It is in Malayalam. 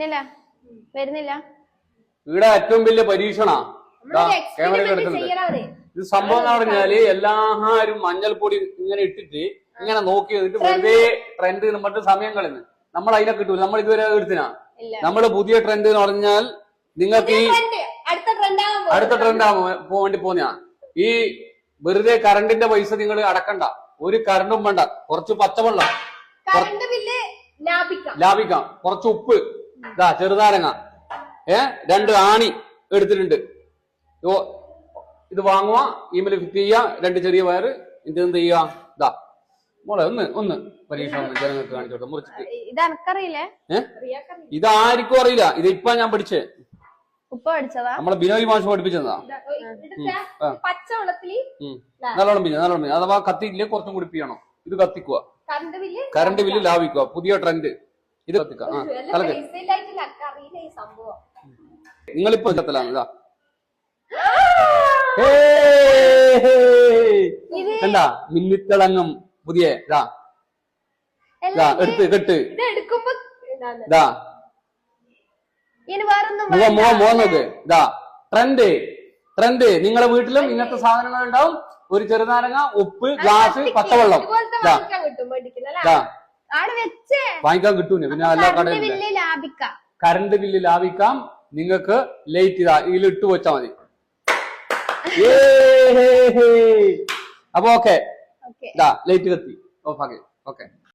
വരുന്നില്ല. വരുന്നില്ല. ഇവിടെ ഏറ്റവും വലിയ പരീക്ഷണ. എടുക്കുന്നുണ്ട്. ഇത് സംഭവം എന്ന് പറഞ്ഞാൽ എല്ലാരും മഞ്ഞൾപ്പൊടി ഇങ്ങനെ ഇട്ടിട്ട് ഇങ്ങനെ നോക്കി നിന്നിട്ട് വെറുതെ ട്രെൻഡ് നമ്മുടെ സമയം കളയുന്നു നമ്മൾ അതിനെ കിട്ടൂല. നമ്മൾ ഇതുവരെ എടുത്തിനാ? നമ്മൾ പുതിയ ട്രെൻഡ് എന്ന് പറഞ്ഞാൽ നിങ്ങൾക്ക് ഈ അടുത്ത ട്രെൻഡ് വേണ്ടി പോന്നാ ഈ വെറുതെ കറണ്ടിന്റെ പൈസ നിങ്ങൾ അടക്കണ്ട. ഒരു കറണ്ടും വേണ്ട. കുറച്ച് പച്ചവെള്ളം. ലാഭിക്കാം. കുറച്ച് ഉപ്പ്. ഇതാ ചെറുനാരങ്ങ ഏ രണ്ട് ആണി എടുത്തിട്ടുണ്ട്. ഓ ഇത് വാങ്ങുക ഈമെയിൽ ഫിറ്റ് ചെയ്യുക രണ്ട് ചെറിയ വയറ് ഇത് എന്ത് ചെയ്യുക? ഇതാ. മോളെ ഒന്ന് ഒന്ന് പരീക്ഷ ഒന്ന് ജനങ്ങൾക്ക് കാണിച്ചോട്ടെ മുറിച്ചിട്ട്. ഇത് എനക്കറിയില്ലേ അറിയില്ല? ഇത് ഇപ്പൊ ഞാൻ പഠിച്ചേ. നമ്മളെ ബിനോയ് മാഷ് പഠിപ്പിച്ചതാ. നല്ലോണം പിന്നെ നല്ലോണം പിന്നെ അഥവാ കത്തിയില്ലേ കുറച്ചും കൂടി പിയണം. ഇത് കത്തിക്കുക. കറണ്ട് ബില്ല് ലാഭിക്കുക. പുതിയ ട്രെൻഡ്. ഇത് ആ തലക്ക് നിങ്ങളിപ്പോ ഇതാ എന്താ മിന്നിത്തിളങ്ങും. പുതിയ ഇതാ. ഇതാ എടുത്ത് കെട്ട് ഇത് മുഖം. മുഖം ഇതാ. ട്രെൻഡ്. ട്രെൻഡ്. നിങ്ങളെ വീട്ടിലും ഇങ്ങനത്തെ സാധനങ്ങൾ ഉണ്ടാവും ഒരു ചെറുനാരങ്ങ ഉപ്പ് ഗ്ലാസ് പച്ചവെള്ളം. ഇതാ. വാങ്ങിക്കാൻ കിട്ടൂല. പിന്നെ എല്ലാ കടയിലും കറണ്ട് ബില്ല് ലാഭിക്കാം. നിങ്ങൾക്ക് ലൈറ്റ് ഇതാ ഇതിൽ ഇട്ട് വെച്ചാ മതി. അപ്പൊ ഓക്കെ ലൈറ്റ് കത്തി ഓഫ് ആക്കി ഓക്കെ